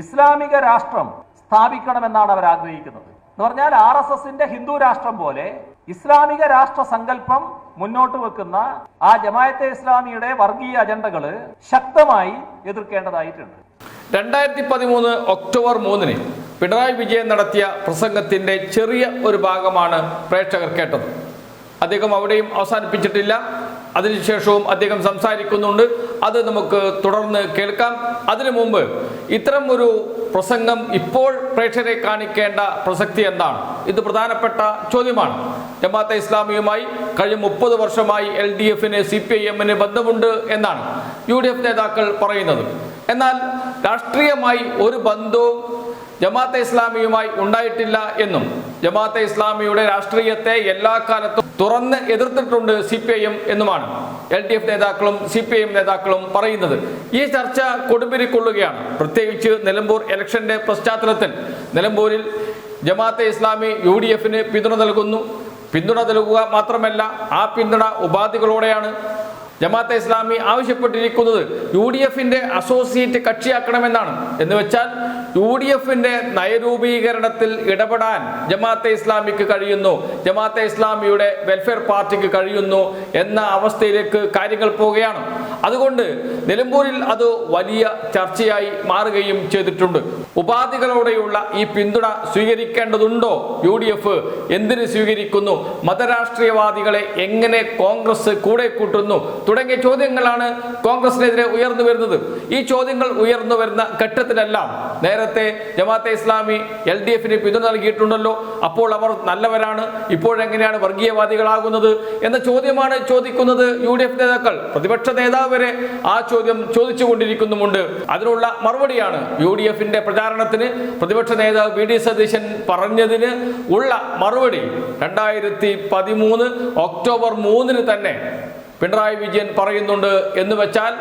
ഇസ്ലാമിക രാഷ്ട്രം സ്ഥാപിക്കണമെന്നാണ് അവർ ആഗ്രഹിക്കുന്നത്. എന്ന് പറഞ്ഞാൽ ആർ എസ് എസിന്റെ ഹിന്ദു രാഷ്ട്രം പോലെ ഇസ്ലാമിക രാഷ്ട്ര സങ്കല്പം മുന്നോട്ട് വെക്കുന്ന ആ ജമായത്തെ ഇസ്ലാമിയുടെ വർഗീയ അജണ്ടകൾ ശക്തമായി എതിർക്കേണ്ടതായിട്ടുണ്ട്. രണ്ടായിരത്തി പതിമൂന്ന് ഒക്ടോബർ മൂന്നിന് പിണറായി വിജയൻ നടത്തിയ പ്രസംഗത്തിന്റെ ചെറിയ ഒരു ഭാഗമാണ് പ്രേക്ഷകർ കേട്ടത്. അദ്ദേഹം അവിടെയും അവസാനിപ്പിച്ചിട്ടില്ല. അതിനുശേഷവും അദ്ദേഹം സംസാരിക്കുന്നുണ്ട്. അത് നമുക്ക് തുടർന്ന് കേൾക്കാം. അതിനു മുമ്പ് ഇത്തരം ഒരു പ്രസംഗം ഇപ്പോൾ പ്രേക്ഷകരെ കാണിക്കേണ്ട പ്രസക്തി എന്താണ്? ഇത് പ്രധാനപ്പെട്ട ചോദ്യമാണ്. ജമാഅത്തെ ഇസ്ലാമിയുമായി കഴിഞ്ഞ മുപ്പത് വർഷമായി എൽ ഡി എഫിന് സി പി ഐ എമ്മിന് ബന്ധമുണ്ട് എന്നാണ് യു ഡി എഫ് നേതാക്കൾ പറയുന്നത്. എന്നാൽ രാഷ്ട്രീയമായി ഒരു ബന്ധവും ജമാഅത്തെ ഇസ്ലാമിയുമായി ഉണ്ടായിട്ടില്ല എന്നും ജമാഅത്തെ ഇസ്ലാമിയുടെ രാഷ്ട്രീയത്തെ എല്ലാ കാലത്തും തുറന്ന് എതിർത്തിട്ടുണ്ട് സി പി ഐ എം എന്നുമാണ് എൽ ഡി എഫ് നേതാക്കളും സി പി ഐ എം നേതാക്കളും പറയുന്നത്. ഈ ചർച്ച കൊടുമ്പിരിക്കൊള്ളുകയാണ്. പ്രത്യേകിച്ച് നിലമ്പൂർ ഇലക്ഷന്റെ പശ്ചാത്തലത്തിൽ നിലമ്പൂരിൽ ജമാഅത്തെ ഇസ്ലാമി യു ഡി എഫിന് പിന്തുണ നൽകുന്നു. പിന്തുണ നൽകുക മാത്രമല്ല ആ പിന്തുണ ഉപാധികളോടെയാണ് ജമാഅത്തെ ഇസ്ലാമി ആവശ്യപ്പെട്ടിരിക്കുന്നത് യു ഡി എഫിന്റെ അസോസിയേറ്റ് കക്ഷിയാക്കണമെന്നാണ്. എന്ന് വെച്ചാൽ യു ഡി എഫിന്റെ നയരൂപീകരണത്തിൽ ഇടപെടാൻ ജമാഅത്തെ ഇസ്ലാമിക്ക് കഴിയുന്നു ജമാഅത്തെ ഇസ്ലാമിയുടെ വെൽഫെയർ പാർട്ടിക്ക് കഴിയുന്നു എന്ന അവസ്ഥയിലേക്ക് കാര്യങ്ങൾ പോവുകയാണ്. അതുകൊണ്ട് നിലമ്പൂരിൽ അത് വലിയ ചർച്ചയായി മാറുകയും ചെയ്തിട്ടുണ്ട്. ഉപാധികളോടെയുള്ള ഈ പിന്തുണ സ്വീകരിക്കേണ്ടതുണ്ടോ? യു ഡി എഫ് എന്തിന് സ്വീകരിക്കുന്നു? മതരാഷ്ട്രീയവാദികളെ എങ്ങനെ കോൺഗ്രസ് കൂടെ കൂട്ടുന്നു? തുടങ്ങിയ ചോദ്യങ്ങളാണ് കോൺഗ്രസിനെതിരെ ഉയർന്നു വരുന്നത്. ഈ ചോദ്യങ്ങൾ ഉയർന്നു വരുന്ന ഘട്ടത്തിലെല്ലാം നേരത്തെ ജമാഅത്തെ ഇസ്ലാമി എൽ ഡി എഫിന് പിന്തുണ നൽകിയിട്ടുണ്ടല്ലോ. അപ്പോൾ അവർ നല്ലവരാണ്. ഇപ്പോഴെങ്ങനെയാണ് വർഗീയവാദികളാകുന്നത്? എന്ന ചോദ്യമാണ് ചോദിക്കുന്നത് യു ഡി എഫ് നേതാക്കൾ. പ്രതിപക്ഷ നേതാവ് വരെ ആ ചോദ്യം ചോദിച്ചുകൊണ്ടിരിക്കുന്നുമുണ്ട്. അതിനുള്ള മറുപടിയാണ് യു ഡി എഫിന്റെ പ്രചാരണത്തിന് പ്രതിപക്ഷ നേതാവ് വി ഡി സതീശൻ പറഞ്ഞതിന് ഉള്ള മറുപടി. രണ്ടായിരത്തി പതിമൂന്ന് ഒക്ടോബർ മൂന്നിന് തന്നെ പിണറായി വിജയൻ പറയുന്നുണ്ട് എന്ന് വെച്ചാൽ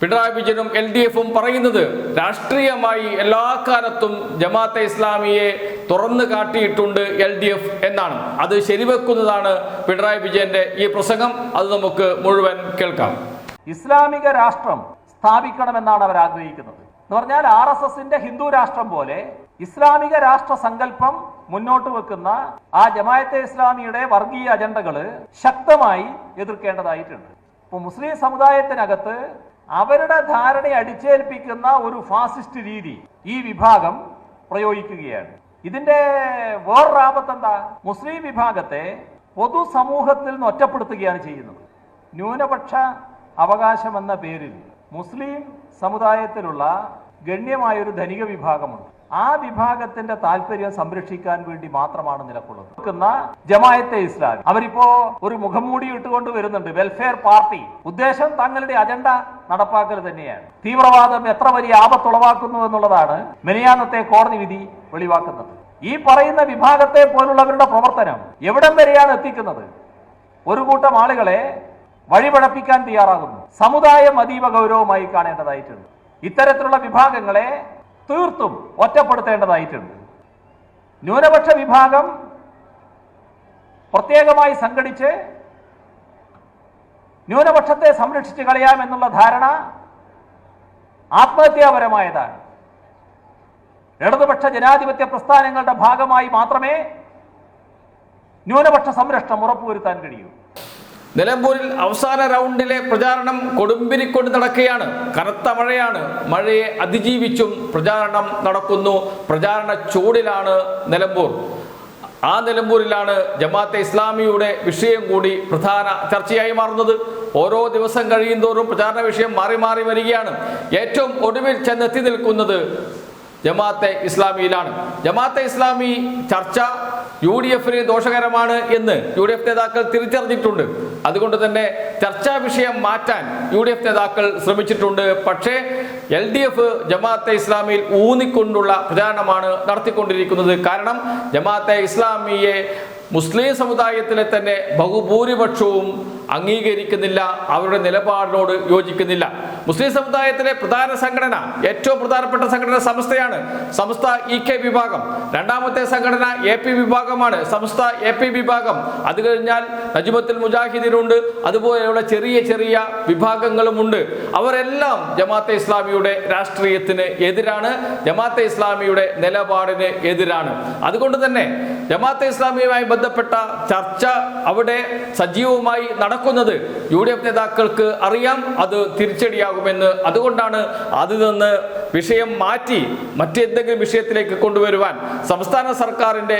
പിണറായി വിജയനും എൽ ഡി എഫും പറയുന്നത് രാഷ്ട്രീയമായി എല്ലാ കാലത്തും ജമാഅത്തെ ഇസ്ലാമിയെ തുറന്നു കാട്ടിയിട്ടുണ്ട് എൽ ഡി എഫ് എന്നാണ്. അത് ശരിവെക്കുന്നതാണ് പിണറായി വിജയന്റെ ഈ പ്രസംഗം. അത് നമുക്ക് മുഴുവൻ കേൾക്കാം. ഇസ്ലാമിക രാഷ്ട്രം സ്ഥാപിക്കണമെന്നാണ് അവർ ആഗ്രഹിക്കുന്നത്. എന്ന് പറഞ്ഞാൽ ആർ എസ് എസിന്റെ ഹിന്ദു രാഷ്ട്രം പോലെ ഇസ്ലാമിക രാഷ്ട്ര സങ്കല്പം മുന്നോട്ട് വെക്കുന്ന ആ ജമായത്തെ ഇസ്ലാമിയുടെ വർഗീയ അജണ്ടകൾ ശക്തമായി എതിർക്കേണ്ടതായിട്ടുണ്ട്. ഇപ്പൊ മുസ്ലിം സമുദായത്തിനകത്ത് അവരുടെ ധാരണയെ അടിച്ചേൽപ്പിക്കുന്ന ഒരു ഫാസിസ്റ്റ് രീതി ഈ വിഭാഗം പ്രയോഗിക്കുകയാണ്. ഇതിന്റെ വേറൊരാപത്ത് എന്താ മുസ്ലിം വിഭാഗത്തെ പൊതുസമൂഹത്തിൽ നിന്ന് ഒറ്റപ്പെടുത്തുകയാണ് ചെയ്യുന്നത്. ന്യൂനപക്ഷ അവകാശം എന്ന പേരിൽ മുസ്ലിം സമുദായത്തിലുള്ള ഗണ്യമായൊരു ധനിക വിഭാഗമുണ്ട്. ആ വിഭാഗത്തിന്റെ താല്പര്യം സംരക്ഷിക്കാൻ വേണ്ടി മാത്രമാണ് നിലകൊള്ളുന്നത് നിൽക്കുന്ന ജമായത്തെ ഇസ്ലാമി. അവരിപ്പോ ഒരു മുഖംമൂടി ഇട്ടുകൊണ്ട് വരുന്നുണ്ട്. വെൽഫെയർ പാർട്ടി ഉദ്ദേശം തങ്ങളുടെ അജണ്ട നടപ്പാക്കൽ തന്നെയാണ്. തീവ്രവാദം എത്ര വലിയ ആപത്തുളവാക്കുന്നു എന്നുള്ളതാണ് മെനിയാന്നത്തെ കോടതി വിധി വെളിവാക്കുന്നത്. ഈ പറയുന്ന വിഭാഗത്തെ പോലുള്ളവരുടെ പ്രവർത്തനം എവിടം വരെയാണ് എത്തിക്കുന്നത്? ഒരു കൂട്ടം ആളുകളെ വഴിപഴപ്പിക്കാൻ തയ്യാറാകുന്നു. സമുദായം അതീവ ഗൗരവമായി കാണേണ്ടതായിട്ടുണ്ട്. ഇത്തരത്തിലുള്ള വിഭാഗങ്ങളെ തീർത്തും ഒറ്റപ്പെടുത്തേണ്ടതായിട്ടുണ്ട്. ന്യൂനപക്ഷ വിഭാഗം പ്രത്യേകമായി സംഘടിച്ച് ന്യൂനപക്ഷത്തെ സംരക്ഷിച്ച് കളയാമെന്നുള്ള ധാരണ ആത്മഹത്യാപരമായതാണ്. ഇടതുപക്ഷ ജനാധിപത്യ പ്രസ്ഥാനങ്ങളുടെ ഭാഗമായി മാത്രമേ ന്യൂനപക്ഷ സംരക്ഷണം ഉറപ്പുവരുത്താൻ കഴിയൂ. നിലമ്പൂരിൽ അവസാന റൗണ്ടിലെ പ്രചാരണം കൊടുമ്പിരിക്കൊണ്ട് നടക്കുകയാണ്. കനത്ത മഴയാണ്. മഴയെ അതിജീവിച്ചും പ്രചാരണം നടക്കുന്നു. പ്രചാരണ ചൂടിലാണ് നിലമ്പൂർ. ആ നിലമ്പൂരിലാണ് ജമാഅത്തെ ഇസ്ലാമിയുടെ വിഷയം കൂടി പ്രധാന ചർച്ചയായി മാറുന്നത്. ഓരോ ദിവസം കഴിയുന്തോറും പ്രചാരണ വിഷയം മാറി മാറി വരികയാണ്. ഏറ്റവും ഒടുവിൽ ചെന്നെത്തി നിൽക്കുന്നത് ജമാഅത്തെ ഇസ്ലാമിയിലാണ്. ജമാഅത്തെ ഇസ്ലാമി ചർച്ച യു ഡി എഫിന് ദോഷകരമാണ് എന്ന് യു ഡി എഫ് നേതാക്കൾ തിരിച്ചറിഞ്ഞിട്ടുണ്ട്. അതുകൊണ്ട് തന്നെ ചർച്ചാ വിഷയം മാറ്റാൻ യു ഡി എഫ് നേതാക്കൾ ശ്രമിച്ചിട്ടുണ്ട്. പക്ഷേ എൽ ഡി എഫ് ജമാഅത്തെ ഇസ്ലാമിയിൽ ഊന്നിക്കൊണ്ടുള്ള പ്രചാരണമാണ് നടത്തിക്കൊണ്ടിരിക്കുന്നത്. കാരണം ജമാഅത്തെ ഇസ്ലാമിയെ മുസ്ലിം സമുദായത്തിലെ തന്നെ ബഹുഭൂരിപക്ഷവും അംഗീകരിക്കുന്നില്ല അവരുടെ നിലപാടിനോട് യോജിക്കുന്നില്ല. മുസ്ലിം സമുദായത്തിലെ പ്രധാന സംഘടന ഏറ്റവും പ്രധാനപ്പെട്ട സംഘടന സംസ്ഥയാണ് സംസ്ഥ ഇ കെ വിഭാഗം. രണ്ടാമത്തെ സംഘടന എ പി വിഭാഗമാണ്. സംസ്ഥ എ പി വിഭാഗം. അത് കഴിഞ്ഞാൽ നജുമത്തുൽ മുജാഹിദീനുണ്ട്. അതുപോലെയുള്ള ചെറിയ ചെറിയ വിഭാഗങ്ങളുമുണ്ട്. അവരെല്ലാം ജമാഅത്തെ ഇസ്ലാമിയുടെ രാഷ്ട്രീയത്തിന് എതിരാണ്. ജമാഅത്തെ ഇസ്ലാമിയുടെ നിലപാടിന് എതിരാണ്. അതുകൊണ്ട് തന്നെ ജമാഅത്തെ ഇസ്ലാമിയുമായി ബന്ധപ്പെട്ട ചർച്ച അവിടെ സജീവമായി നടക്കുന്നത് യു ഡി എഫ് നേതാക്കൾക്ക് അറിയാം അത് തിരിച്ചടിയാകുമെന്ന്. അതുകൊണ്ടാണ് അതിൽ നിന്ന് വിഷയം മാറ്റി മറ്റെന്തെങ്കിലും വിഷയത്തിലേക്ക് കൊണ്ടുവരുവാൻ സംസ്ഥാന സർക്കാരിന്റെ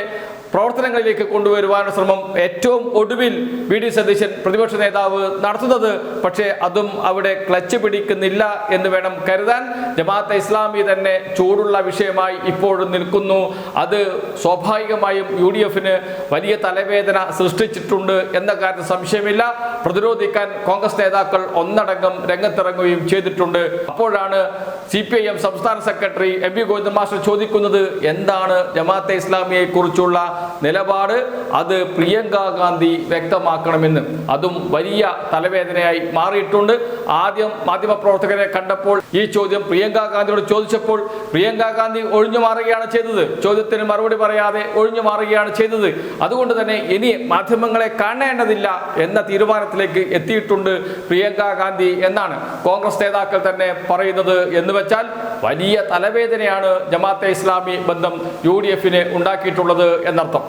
പ്രവർത്തനങ്ങളിലേക്ക് കൊണ്ടുവരുവാനുള്ള ശ്രമം ഏറ്റവും ഒടുവിൽ വി ഡി സതീശൻ പ്രതിപക്ഷ നേതാവ് നടത്തുന്നത്. പക്ഷേ അതും അവിടെ ക്ലച്ച് പിടിക്കുന്നില്ല എന്ന് വേണം കരുതാൻ. ജമാഅത്തെ ഇസ്ലാമി തന്നെ ചൂടുള്ള വിഷയമായി ഇപ്പോഴും നിൽക്കുന്നു. അത് സ്വാഭാവികമായും യു ഡി എഫിന് വലിയ തലവേദന സൃഷ്ടിച്ചിട്ടുണ്ട് എന്ന കാര്യത്തിൽ സംശയമില്ല. പ്രതിരോധിക്കാൻ കോൺഗ്രസ് നേതാക്കൾ ഒന്നടങ്കം രംഗത്തിറങ്ങുകയും ചെയ്തിട്ടുണ്ട്. അപ്പോഴാണ് സി പി ഐ എം സംസ്ഥാന secretary M V Govinda master ചോദിക്കുന്നത് എന്താണ് ജമാഅത്തെ ഇസ്ലാമിയെ കുറിച്ചുള്ള നിലപാട്? അത് പ്രിയങ്ക ഗാന്ധി വ്യക്തമാക്കണമെന്ന്. അതും വലിയ തലവേദനയായി മാറിയിട്ടുണ്ട്. ആദ്യം മാധ്യമപ്രവർത്തകരെ കണ്ടപ്പോൾ ഈ ചോദ്യം പ്രിയങ്ക ഗാന്ധിയോട് ചോദിച്ചപ്പോൾ പ്രിയങ്ക ഗാന്ധി ഒഴിഞ്ഞു മാറുകയാണ് ചെയ്തത്. ചോദ്യത്തിന് മറുപടി പറയാതെ ഒഴിഞ്ഞു മാറുകയാണ് ചെയ്തത്. അതുകൊണ്ട് തന്നെ ഇനി മാധ്യമങ്ങളെ കാണേണ്ടതില്ല എന്ന തീരുമാനത്തിലേക്ക് എത്തിയിട്ടുണ്ട് പ്രിയങ്ക ഗാന്ധി എന്നാണ് കോൺഗ്രസ് നേതാക്കൾ തന്നെ പറയുന്നത് എന്ന് വെച്ചാൽ വലിയ തലവേദനയാണ് ജമാഅത്തെ ഇസ്ലാമി ബന്ധം യു ഡി എഫിന് ഉണ്ടാക്കിയിട്ടുള്ളത് എന്നർത്ഥം.